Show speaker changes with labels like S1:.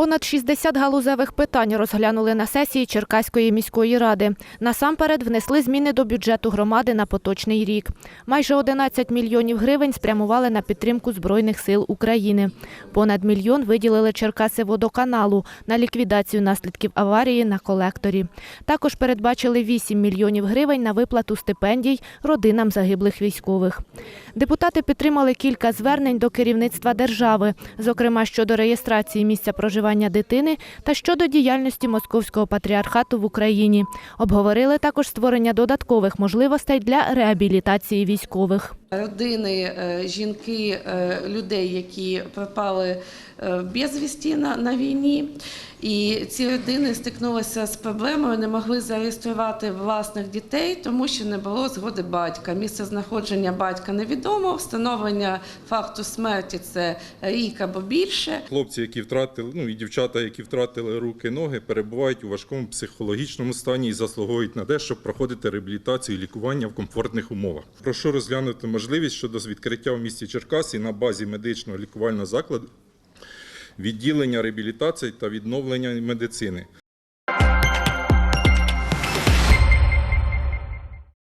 S1: Понад 60 галузевих питань розглянули на сесії Черкаської міської ради. Насамперед внесли зміни до бюджету громади на поточний рік. Майже 11 мільйонів гривень спрямували на підтримку Збройних сил України. Понад мільйон виділили Черкаси водоканалу на ліквідацію наслідків аварії на колекторі. Також передбачили 8 мільйонів гривень на виплату стипендій родинам загиблих військових. Депутати підтримали кілька звернень до керівництва держави, зокрема щодо реєстрації місця проживання дитини та щодо діяльності Московського патріархату в Україні. Обговорили також створення додаткових можливостей для реабілітації військових.
S2: Родини, е, жінки е, людей, які пропали е, безвісті на, на війні. І ці родини стикнулися з проблемою, не могли зареєструвати власних дітей, тому що не було згоди батька. Місце знаходження батька невідомо, встановлення факту смерті це рік або більше.
S3: Хлопці, які втратили, ну і дівчата, які втратили руки, ноги, перебувають у важкому психологічному стані і заслуговують на те, щоб проходити реабілітацію і лікування в комфортних умовах. Прошу розглянути можливість щодо відкриття в місті Черкасі на базі медичного лікувального закладу відділення реабілітації та відновлення медицини.